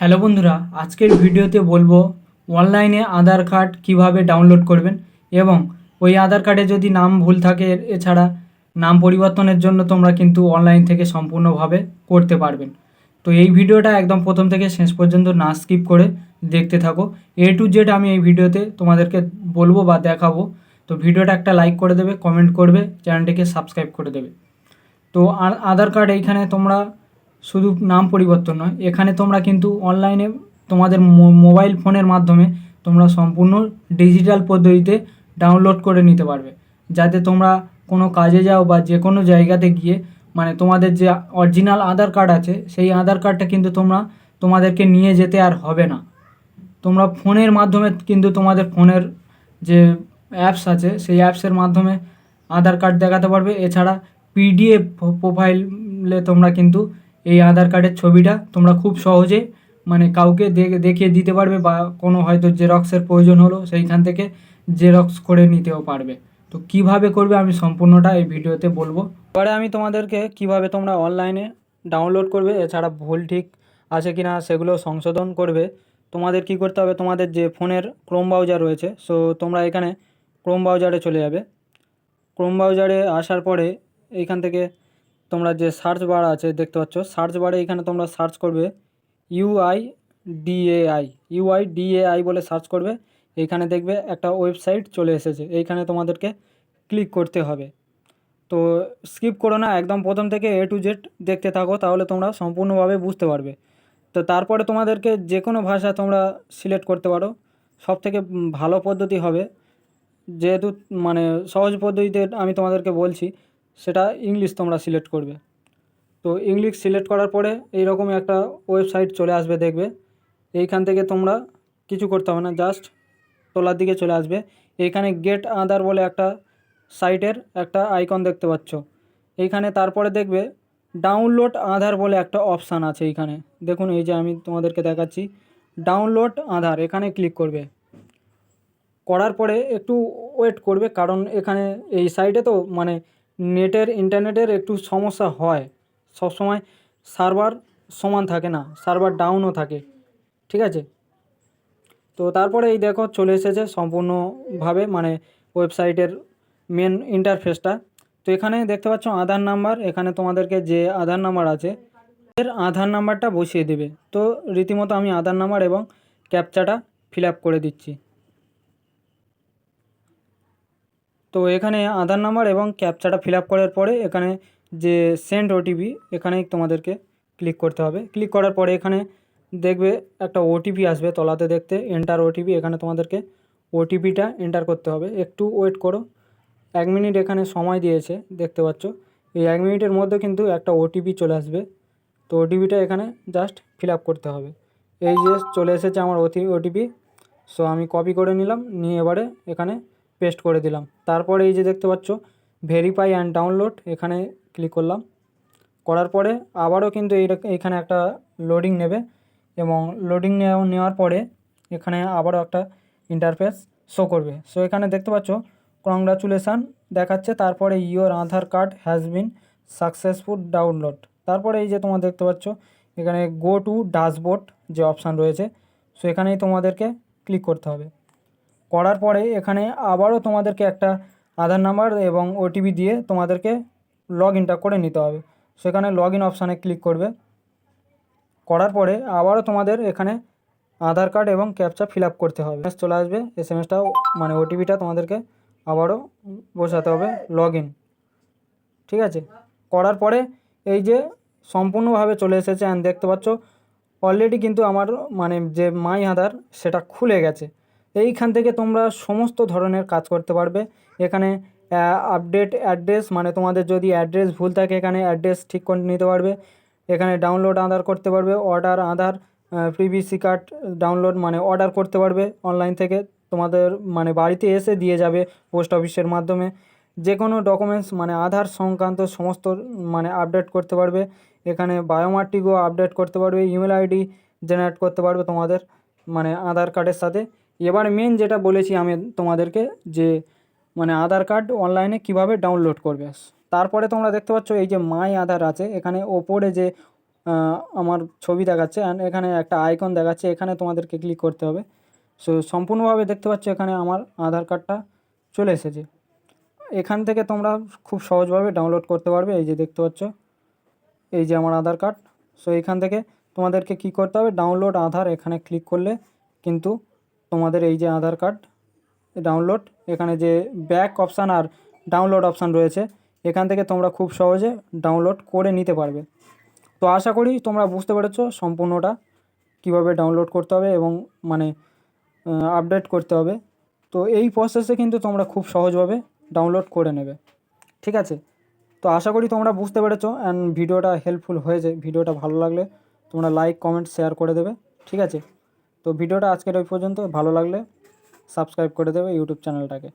Hello বন্ধুরা, আজকের ভিডিওতে বলব অনলাইনে আধার কার্ড কীভাবে ডাউনলোড করবেন এবং ওই আধার কার্ডে যদি নাম ভুল থাকে, এছাড়া নাম পরিবর্তনের জন্য তোমরা কিন্তু অনলাইন থেকে সম্পূর্ণভাবে করতে পারবেন। তো এই ভিডিওটা একদম প্রথম থেকে শেষ পর্যন্ত না স্কিপ করে দেখতে থাকো। এ টু জেড আমি এই ভিডিওতে তোমাদেরকে বলব বা দেখাবো। তো ভিডিওটা একটা লাইক করে দেবে, কমেন্ট করবে, চ্যানেলটিকে সাবস্ক্রাইব করে দেবে। তো আধার কার্ড এইখানে তোমরা শুধু নাম পরিবর্তন নয়, এখানে তোমরা কিন্তু অনলাইনে তোমাদের মোবাইল ফোনের মাধ্যমে তোমরা সম্পূর্ণ ডিজিটাল পদ্ধতিতে ডাউনলোড করে নিতে পারবে। যাতে তোমরা কোনো কাজে যাও বা যে কোনো জায়গাতে গিয়ে মানে তোমাদের যে অরিজিনাল আধার কার্ড আছে, সেই আধার কার্ডটা কিন্তু তোমরা তোমাদেরকে নিয়ে যেতে আর হবে না। তোমরা ফোনের মাধ্যমে কিন্তু তোমাদের ফোনের যে অ্যাপস আছে, সেই অ্যাপসের মাধ্যমে আধার কার্ড দেখাতে পারবে। এছাড়া পিডিএফ প্রোফাইলে তোমরা কিন্তু এই আধার কার্ডের ছবিটা তোমরা খুব সহজে মানে কাউকে দেখে, দেখিয়ে দিতে পারবে বা কোনো হয়তো জেরক্সের প্রয়োজন হলো সেইখান থেকে জেরক্স করে নিতেও পারবে। তো কীভাবে করবে আমি সম্পূর্ণটা এই ভিডিওতে বলব। এবারে আমি তোমাদেরকে কীভাবে তোমরা অনলাইনে ডাউনলোড করবে, এছাড়া ভুল ঠিক আছে কি না সেগুলো সংশোধন করবে। তোমাদের কি করতে হবে, তোমাদের যে ফোনের ক্রোম ব্রাউজার রয়েছে সো তোমরা এখানে ক্রোম ব্রাউজারে চলে যাবে। ক্রোম ব্রাউজারে আসার পরে এইখান থেকে তোমরা যে সার্চ বার আছে, দেখতে পাচ্ছ? সার্চ বারে এখানে তোমরা সার্চ করবে U I D A I U I D A I বলে সার্চ করবে। এইখানে দেখবে একটা ওয়েবসাইট চলে এসেছে। এইখানে তোমাদেরকে ক্লিক করতে হবে। তো স্কিপ করো না, একদম প্রথম থেকে এ টু জেড দেখতে থাকো, তাহলে তোমরা সম্পূর্ণভাবে বুঝতে পারবে। তো তারপরে তোমাদেরকে যে কোনো ভাষা তোমরা সিলেক্ট করতে পারো। সব থেকে ভালো পদ্ধতি হবে, যেহেতু মানে সহজ পদ্ধতিতে আমি তোমাদেরকে বলছি সেটা ইংলিশ তোমরা সিলেক্ট করবে। তো ইংলিশ সিলেক্ট করার পরে এইরকমই একটা ওয়েবসাইট চলে আসবে দেখবে। এইখান থেকে তোমরা কিছু করতে হবে না জাস্ট তোলার দিকে চলে আসবে। এইখানে গেট আদার বলে একটা সাইটের একটা আইকন দেখতে পাচ্ছ। এইখানে তারপরে দেখবে ডাউনলোড আধার বলে একটা অপশান আছে এইখানে। দেখুন, এই যে আমি তোমাদেরকে দেখাচ্ছি ডাউনলোড আধার এখানে ক্লিক করবে। করার পরে একটু ওয়েট করবে, কারণ এখানে এই সাইটে তো মানে নেটের, ইন্টারনেটের একটু সমস্যা হয়। সবসময় সার্ভার সমান থাকে না, সার্ভার ডাউনও থাকে। ঠিক আছে? তো তারপরে এই দেখো চলে এসেছে সম্পূর্ণভাবে মানে ওয়েবসাইটের মেন ইন্টারফেসটা। তো এখানে দেখতে পাচ্ছ আধার নাম্বার, এখানে তোমাদেরকে যে আধার নাম্বার আছে, এর আধার নাম্বারটা বসিয়ে দেবে। তো রীতিমতো আমি আধার নাম্বার এবং ক্যাপচাটা ফিল করে দিচ্ছি। তো এখানে আধার নাম্বার এবং ক্যাপচাটা ফিল করার পরে এখানে যে সেন্ড ওটিপি এখানেই তোমাদেরকে ক্লিক করতে হবে। ক্লিক করার পরে এখানে দেখবে একটা ওটিপি আসবে তলাতে দেখতে এন্টার ওটিপি এখানে তোমাদেরকে ওটিপিটা এন্টার করতে হবে। একটু ওয়েট করো। এক মিনিট এখানে সময় দিয়েছে, দেখতে পাচ্ছ। এই এক মিনিটের মধ্যে কিন্তু একটা ওটিপি চলে আসবে। তো ওটিপিটা এখানে জাস্ট ফিল করতে হবে। এই যে চলে এসেছে আমার ওটি ওটিপি সো আমি কপি করে নিলাম, নিয়ে এবারে এখানে পেস্ট করে দিলাম। তারপরে এই যে দেখতে পাচ্ছ ভেরিফাই অ্যান্ড ডাউনলোড এখানে ক্লিক করলাম। করার পরে আবারও কিন্তু এই এইখানে একটা লোডিং নেবে এবং লোডিং নেওয়ার পরে এখানে আবারও একটা ইন্টারফেস শো করবে। সো এখানে দেখতে পাচ্ছ কংগ্রাচুলেশান দেখাচ্ছে, তারপরে your Aadhaar card has been successful download তারপরে এই যে তোমরা দেখতে পাচ্ছ, এখানে গো টু ড্যাশবোর্ড যে অপশান রয়েছে সো এখানেই তোমাদেরকে ক্লিক করতে হবে। করার পরে এখানে আবারও তোমাদেরকে একটা আধার নাম্বার এবং ওটিপি দিয়ে তোমাদেরকে লগ ইনটা করে নিতে হবে। সেখানে লগ ইন অপশানে ক্লিক করবে। করার পরে আবারও তোমাদের এখানে আধার কার্ড এবং ক্যাপচা ফিল করতে হবে। এস চলে আসবে। এস এম মানে ওটিপিটা তোমাদেরকে আবারও বসাতে হবে লগ ঠিক আছে? করার পরে এই যে সম্পূর্ণভাবে চলে এসেছে অ্যান্ড দেখতে পাচ্ছ অলরেডি কিন্তু আমার মানে যে মাই আধার সেটা খুলে গেছে। এইখান থেকে তোমরা সমস্ত ধরনের কাজ করতে পারবে। এখানে আপডেট অ্যাড্রেস মানে তোমাদের যদি অ্যাড্রেস ভুল থাকে, এখানে অ্যাড্রেস ঠিক করে নিতে পারবে। এখানে ডাউনলোড আধার করতে পারবে order Aadhaar PVC card download মানে অর্ডার করতে পারবে অনলাইন থেকে। তোমাদের মানে বাড়িতে এসে দিয়ে যাবে পোস্ট অফিসের মাধ্যমে। যে কোনো ডকুমেন্টস মানে আধার সংক্রান্ত সমস্ত মানে আপডেট করতে পারবে। এখানে বায়োমেট্রিকও আপডেট করতে পারবে ইমেল আইডি জেনারেট করতে পারবে তোমাদের মানে আধার কার্ডের সাথে। এবার মেন যেটা বলেছি আমি তোমাদেরকে যে মানে আধার কার্ড অনলাইনে কীভাবে ডাউনলোড করবে। তারপরে তোমরা দেখতে পাচ্ছ এই যে মাই আধার আছে, এখানে ওপরে যে আমার ছবি দেখাচ্ছে অ্যান্ড এখানে একটা আইকন দেখাচ্ছে, এখানে তোমাদেরকে ক্লিক করতে হবে। সো সম্পূর্ণভাবে দেখতে পাচ্ছ এখানে আমার আধার কার্ডটা চলে এসেছে। এখান থেকে তোমরা খুব সহজভাবে ডাউনলোড করতে পারবে, এই যে দেখতে পাচ্ছ, এই যে আমার আধার কার্ড সো এখান থেকে তোমাদেরকে কি করতে হবে ডাউনলোড আধার এখানে ক্লিক করলে কিন্তু তোমাদের এই যে আধার কার্ড ডাউনলোড, এখানে যে ব্যাক অপশান আর ডাউনলোড অপশান রয়েছে, এখান থেকে তোমরা খুব সহজে ডাউনলোড করে নিতে পারবে। তো আশা করি তোমরা বুঝতে পেরেছ সম্পূর্ণটা, কীভাবে ডাউনলোড করতে হবে এবং মানে আপডেট করতে হবে। তো এই প্রসেসে কিন্তু তোমরা খুব সহজভাবে ডাউনলোড করে নেবে। ঠিক আছে? তো আশা করি তোমরা বুঝতে পেরেছ অ্যান্ড ভিডিওটা হেল্পফুল হয়েছে। ভিডিওটা ভালো লাগলে তোমরা লাইক কমেন্ট শেয়ার করে দেবে। ঠিক আছে? তো ভিডিওটা আজকের ওই পর্যন্ত। ভালো লাগলে সাবস্ক্রাইব করে দেবে ইউটিউব চ্যানেলটাকে